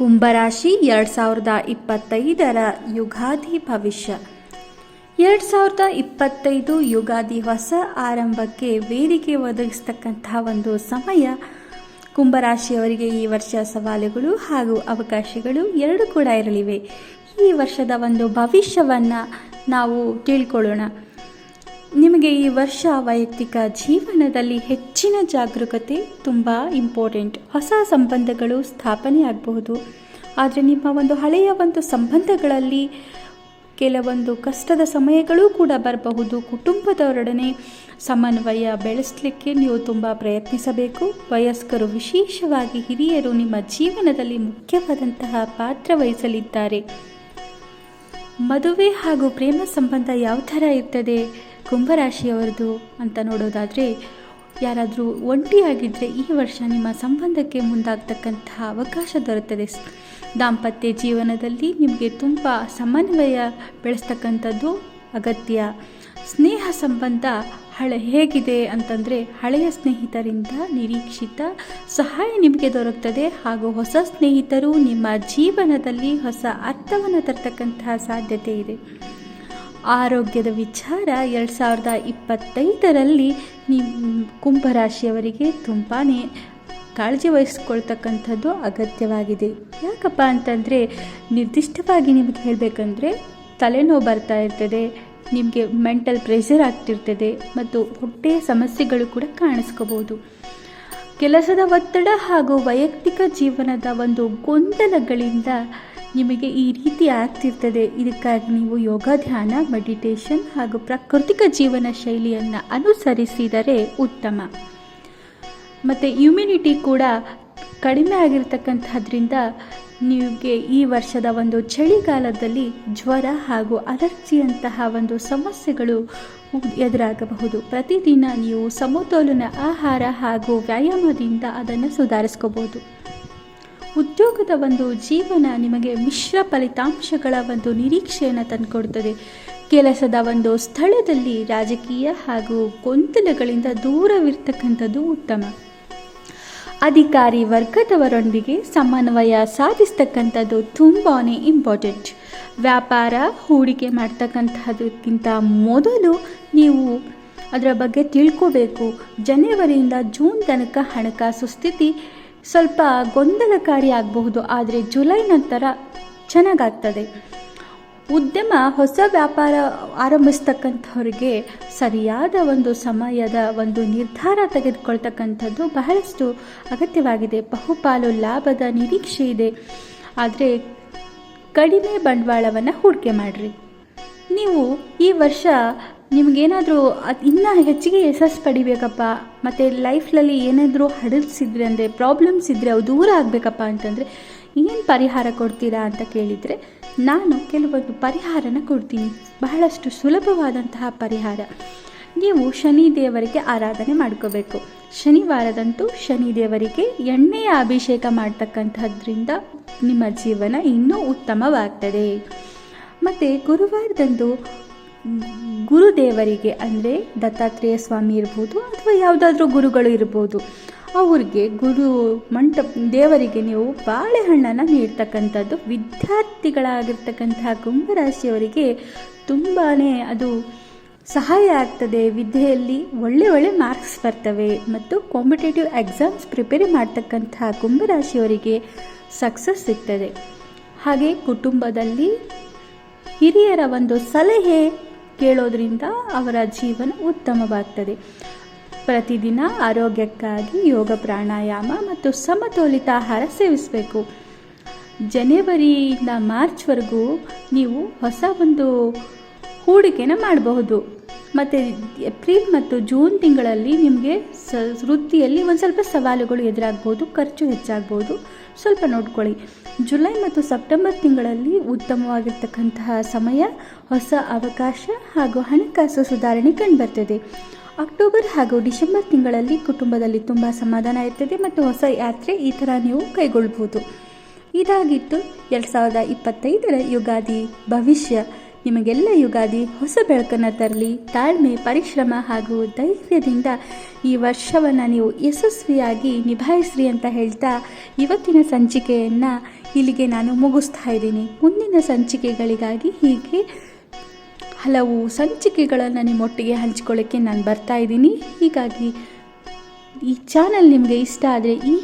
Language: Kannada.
ಕುಂಭರಾಶಿ ಎರಡು ಸಾವಿರದ ಇಪ್ಪತ್ತೈದರ ಯುಗಾದಿ ಭವಿಷ್ಯ. ಎರಡು ಸಾವಿರದ ಇಪ್ಪತ್ತೈದು ಯುಗಾದಿ ಹೊಸ ಆರಂಭಕ್ಕೆ ವೇದಿಕೆ ಒದಗಿಸ್ತಕ್ಕಂತಹ ಒಂದು ಸಮಯ. ಕುಂಭರಾಶಿಯವರಿಗೆ ಈ ವರ್ಷ ಸವಾಲುಗಳು ಹಾಗೂ ಅವಕಾಶಗಳು ಎರಡೂ ಕೂಡ ಇರಲಿವೆ. ಈ ವರ್ಷದ ಒಂದು ಭವಿಷ್ಯವನ್ನು ನಾವು ತಿಳ್ಕೊಳ್ಳೋಣ. ನಿಮಗೆ ಈ ವರ್ಷ ವೈಯಕ್ತಿಕ ಜೀವನದಲ್ಲಿ ಹೆಚ್ಚಿನ ಜಾಗರೂಕತೆ ತುಂಬ ಇಂಪಾರ್ಟೆಂಟ್ ಹೊಸ ಸಂಬಂಧಗಳು ಸ್ಥಾಪನೆ ಆಗಬಹುದು ಆದರೆ ನಿಮ್ಮ ಒಂದು ಹಳೆಯ ಒಂದು ಸಂಬಂಧಗಳಲ್ಲಿ ಕೆಲವೊಂದು ಕಷ್ಟದ ಸಮಯಗಳು ಕೂಡ ಬರಬಹುದು. ಕುಟುಂಬದವರೊಡನೆ ಸಮನ್ವಯ ಬೆಳೆಸಲಿಕ್ಕೆ ನೀವು ತುಂಬ ಪ್ರಯತ್ನಿಸಬೇಕು. ವಯಸ್ಕರು ವಿಶೇಷವಾಗಿ ಹಿರಿಯರು ನಿಮ್ಮ ಜೀವನದಲ್ಲಿ ಮುಖ್ಯವಾದಂತಹ ಪಾತ್ರ ವಹಿಸಲಿದ್ದಾರೆ. ಮದುವೆ ಹಾಗೂ ಪ್ರೇಮ ಸಂಬಂಧ ಯಾವ ಥರ ಇರ್ತದೆ? ಕುಂಭರಾಶಿಯವರದು ಅಂತ ನೋಡೋದಾದರೆ ಯಾರಾದರೂ ಒಂಟಿಯಾಗಿದ್ದರೆ ಈ ವರ್ಷ ನಿಮ್ಮ ಸಂಬಂಧಕ್ಕೆ ಮುಂದಾಗ್ತಕ್ಕಂತಹ ಅವಕಾಶ ದೊರೆತದೆ. ದಾಂಪತ್ಯ ಜೀವನದಲ್ಲಿ ನಿಮಗೆ ತುಂಬ ಸಮನ್ವಯ ಬೆಳೆಸ್ತಕ್ಕಂಥದ್ದು ಅಗತ್ಯ. ಸ್ನೇಹ ಸಂಬಂಧ ಹಳೆ ಹೇಗಿದೆ ಅಂತಂದರೆ ಹಳೆಯ ಸ್ನೇಹಿತರಿಂದ ನಿರೀಕ್ಷಿತ ಸಹಾಯ ನಿಮಗೆ ದೊರಕ್ತದೆ ಹಾಗೂ ಹೊಸ ಸ್ನೇಹಿತರು ನಿಮ್ಮ ಜೀವನದಲ್ಲಿ ಹೊಸ ಅರ್ಥವನ್ನು ತರ್ತಕ್ಕಂತಹ ಸಾಧ್ಯತೆ ಇದೆ. ಆರೋಗ್ಯದ ವಿಚಾರ ಎರಡು ಸಾವಿರದ ಇಪ್ಪತ್ತೈದರಲ್ಲಿ ನಿಮ್ಮ ಕುಂಭರಾಶಿಯವರಿಗೆ ತುಂಬಾ ಕಾಳಜಿ ವಹಿಸ್ಕೊಳ್ತಕ್ಕಂಥದ್ದು ಅಗತ್ಯವಾಗಿದೆ. ಯಾಕಪ್ಪ ಅಂತಂದರೆ ನಿರ್ದಿಷ್ಟವಾಗಿ ನಿಮಗೆ ಹೇಳಬೇಕಂದ್ರೆ ತಲೆನೋವು ಬರ್ತಾ ಇರ್ತದೆ, ನಿಮಗೆ ಮೆಂಟಲ್ ಪ್ರೆಷರ್ ಆಗ್ತಿರ್ತದೆ ಮತ್ತು ಹೊಟ್ಟೆಯ ಸಮಸ್ಯೆಗಳು ಕೂಡ ಕಾಣಿಸ್ಕೋಬೋದು ಕೆಲಸದ ಒತ್ತಡ ಹಾಗೂ ವೈಯಕ್ತಿಕ ಜೀವನದ ಒಂದು ಗೊಂದಲಗಳಿಂದ ನಿಮಗೆ ಈ ರೀತಿ ಆಗ್ತಿರ್ತದೆ. ಇದಕ್ಕಾಗಿ ನೀವು ಯೋಗ, ಧ್ಯಾನ ಮೆಡಿಟೇಷನ್ ಹಾಗೂ ಪ್ರಾಕೃತಿಕ ಜೀವನ ಶೈಲಿಯನ್ನು ಅನುಸರಿಸಿದರೆ ಉತ್ತಮ. ಮತ್ತು ಇಮ್ಯುನಿಟಿ ಕೂಡ ಕಡಿಮೆ ಆಗಿರ್ತಕ್ಕಂಥದ್ರಿಂದ ನಿಮಗೆ ಈ ವರ್ಷದ ಒಂದು ಚಳಿಗಾಲದಲ್ಲಿ ಜ್ವರ ಹಾಗೂ ಅಲರ್ಜಿಯಂತಹ ಒಂದು ಸಮಸ್ಯೆಗಳು ಎದುರಾಗಬಹುದು. ಪ್ರತಿದಿನ ನೀವು ಸಮತೋಲನ ಆಹಾರ ಹಾಗೂ ವ್ಯಾಯಾಮದಿಂದ ಅದನ್ನು ಸುಧಾರಿಸ್ಕೋಬೋದು. ಉದ್ಯೋಗದ ಒಂದು ಜೀವನ ನಿಮಗೆ ಮಿಶ್ರ ಫಲಿತಾಂಶಗಳ ಒಂದು ನಿರೀಕ್ಷೆಯನ್ನು ತಂದುಕೊಡ್ತದೆ ಕೆಲಸದ ಒಂದು ಸ್ಥಳದಲ್ಲಿ ರಾಜಕೀಯ ಹಾಗೂ ಗೊಂದಲಗಳಿಂದ ದೂರವಿರ್ತಕ್ಕಂಥದ್ದು ಉತ್ತಮ. ಅಧಿಕಾರಿ ವರ್ಗದವರೊಂದಿಗೆ ಸಮನ್ವಯ ಸಾಧಿಸ್ತಕ್ಕಂಥದ್ದು ತುಂಬಾ ಇಂಪಾರ್ಟೆಂಟ್ ವ್ಯಾಪಾರ, ಹೂಡಿಕೆ ಮಾಡ್ತಕ್ಕಂಥದ್ದಕ್ಕಿಂತ ಮೊದಲು ನೀವು ಅದರ ಬಗ್ಗೆ ತಿಳ್ಕೋಬೇಕು. ಜನವರಿಯಿಂದ ಜೂನ್ ತನಕ ಹಣಕಾಸು ಸ್ಥಿತಿ ಸ್ವಲ್ಪ ಗೊಂದಲಕಾರಿ ಆಗಬಹುದು, ಆದರೆ ಜುಲೈ ನಂತರ ಚೆನ್ನಾಗಾಗ್ತದೆ. ಉದ್ಯಮ, ಹೊಸ ವ್ಯಾಪಾರ ಆರಂಭಿಸ್ತಕ್ಕಂಥವ್ರಿಗೆ ಸರಿಯಾದ ಒಂದು ಸಮಯದ ಒಂದು ನಿರ್ಧಾರ ತೆಗೆದುಕೊಳ್ತಕ್ಕಂಥದ್ದು ಬಹಳಷ್ಟು ಅಗತ್ಯವಾಗಿದೆ. ಬಹುಪಾಲು ಲಾಭದ ನಿರೀಕ್ಷೆ ಇದೆ. ಆದರೆ ಕಡಿಮೆ ಬಂಡವಾಳವನ್ನು ಹೂಡಿಕೆ ಮಾಡಿರಿ. ನೀವು ಈ ವರ್ಷ ನಿಮಗೇನಾದರೂ ಅದು ಇನ್ನೂ ಹೆಚ್ಚಿಗೆ ಯಶಸ್ಸು ಪಡಿಬೇಕಪ್ಪ, ಮತ್ತು ಲೈಫ್ನಲ್ಲಿ ಏನಾದರೂ ಹಡಲ್ಸಿದ್ರೆ ಅಂದರೆ ಪ್ರಾಬ್ಲಮ್ಸ್ ಇದ್ದರೆ ಅವು ದೂರ ಆಗಬೇಕಪ್ಪ ಅಂತಂದರೆ ಏನು ಪರಿಹಾರ ಕೊಡ್ತೀರಾ ಅಂತ ಕೇಳಿದರೆ, ನಾನು ಕೆಲವೊಂದು ಪರಿಹಾರನ ಕೊಡ್ತೀನಿ. ಬಹಳಷ್ಟು ಸುಲಭವಾದಂತಹ ಪರಿಹಾರ. ನೀವು ಶನಿ ದೇವರಿಗೆ ಆರಾಧನೆ ಮಾಡ್ಕೋಬೇಕು. ಶನಿವಾರದಂತೂ ಶನಿ ದೇವರಿಗೆ ಎಣ್ಣೆಯ ಅಭಿಷೇಕ ಮಾಡ್ತಕ್ಕಂಥದ್ರಿಂದ ನಿಮ್ಮ ಜೀವನ ಇನ್ನೂ ಉತ್ತಮವಾಗ್ತದೆ. ಮತ್ತು ಗುರುವಾರದಂದು ಗುರುದೇವರಿಗೆ ಅಂದರೆ ದತ್ತಾತ್ರೇಯ ಸ್ವಾಮಿ ಇರ್ಬೋದು ಅಥವಾ ಯಾವುದಾದ್ರೂ ಗುರುಗಳು ಇರ್ಬೋದು, ಅವ್ರಿಗೆ ಗುರು ಮಂಟಪ, ದೇವರಿಗೆ ನೀವು ಬಾಳೆಹಣ್ಣನ್ನು ನೀಡ್ತಕ್ಕಂಥದ್ದು ವಿದ್ಯಾರ್ಥಿಗಳಾಗಿರ್ತಕ್ಕಂತಹ ಕುಂಭರಾಶಿಯವರಿಗೆ ತುಂಬಾ ಅದು ಸಹಾಯ ಆಗ್ತದೆ. ವಿದ್ಯೆಯಲ್ಲಿ ಒಳ್ಳೆ ಒಳ್ಳೆ ಮಾರ್ಕ್ಸ್ ಬರ್ತವೆ ಮತ್ತು ಕಾಂಪಿಟೇಟಿವ್ ಎಕ್ಸಾಮ್ಸ್ ಪ್ರಿಪೇರ್ ಮಾಡ್ತಕ್ಕಂತಹ ಕುಂಭರಾಶಿಯವರಿಗೆ ಸಕ್ಸಸ್ ಸಿಗ್ತದೆ. ಹಾಗೆ ಕುಟುಂಬದಲ್ಲಿ ಹಿರಿಯರ ಒಂದು ಸಲಹೆ ಕೇಳೋದ್ರಿಂದ ಅವರ ಜೀವನ ಉತ್ತಮವಾಗ್ತದೆ. ಪ್ರತಿದಿನ ಆರೋಗ್ಯಕ್ಕಾಗಿ ಯೋಗ ಪ್ರಾಣಾಯಾಮ ಮತ್ತು ಸಮತೋಲಿತ ಆಹಾರ ಸೇವಿಸಬೇಕು. ಜನವರಿಯಿಂದ ಮಾರ್ಚ್ವರೆಗೂ ನೀವು ಹೊಸ ಒಂದು ಹೂಡಿಕೆನ ಮಾಡಬಹುದು. ಮತ್ತು ಏಪ್ರಿಲ್ ಮತ್ತು ಜೂನ್ ತಿಂಗಳಲ್ಲಿ ನಿಮಗೆ ಸ, ವೃತ್ತಿಯಲ್ಲಿ ಒಂದು ಸ್ವಲ್ಪ ಸವಾಲುಗಳು ಎದುರಾಗ್ಬೋದು, ಖರ್ಚು ಹೆಚ್ಚಾಗ್ಬೋದು. ಸ್ವಲ್ಪ ನೋಡ್ಕೊಳ್ಳಿ. ಜುಲೈ ಮತ್ತು ಸೆಪ್ಟೆಂಬರ್ ತಿಂಗಳಲ್ಲಿ ಉತ್ತಮವಾಗಿರ್ತಕ್ಕಂತಹ ಸಮಯ, ಹೊಸ ಅವಕಾಶ ಹಾಗೂ ಹಣಕಾಸು ಸುಧಾರಣೆ ಕಂಡುಬರ್ತದೆ. ಅಕ್ಟೋಬರ್ ಹಾಗೂ ಡಿಸೆಂಬರ್ ತಿಂಗಳಲ್ಲಿ ಕುಟುಂಬದಲ್ಲಿ ತುಂಬ ಸಮಾಧಾನ ಇರ್ತದೆ ಮತ್ತು ಹೊಸ ಯಾತ್ರೆ ಈ ಥರ ನೀವು ಕೈಗೊಳ್ಬೋದು. ಇದಾಗಿತ್ತು ಎರಡು ಸಾವಿರದ ಇಪ್ಪತ್ತೈದರ ಯುಗಾದಿ ಭವಿಷ್ಯ. ನಿಮಗೆಲ್ಲ ಯುಗಾದಿ ಹೊಸ ಬೆಳಕನ್ನು ತರಲಿ, ತಾಳ್ಮೆ, ಪರಿಶ್ರಮ ಹಾಗೂ ಧೈರ್ಯದಿಂದ ಈ ವರ್ಷವನ್ನು ನೀವು ಯಶಸ್ವಿಯಾಗಿ ನಿಭಾಯಿಸ್ರಿ ಅಂತ ಹೇಳ್ತಾ ಇವತ್ತಿನ ಸಂಚಿಕೆಯನ್ನು ಇಲ್ಲಿಗೆ ನಾನು ಮುಗಿಸ್ತಾ ಇದ್ದೀನಿ. ಮುಂದಿನ ಸಂಚಿಕೆಗಳಿಗಾಗಿ ಹೀಗೆ ಹಲವು ಸಂಚಿಕೆಗಳನ್ನು ನಿಮ್ಮೊಟ್ಟಿಗೆ ಹಂಚ್ಕೊಳ್ಳೋಕ್ಕೆ ನಾನು ಬರ್ತಾ ಇದ್ದೀನಿ. ಹೀಗಾಗಿ ಈ ಚಾನಲ್ ನಿಮಗೆ ಇಷ್ಟ ಆದರೆ ಈ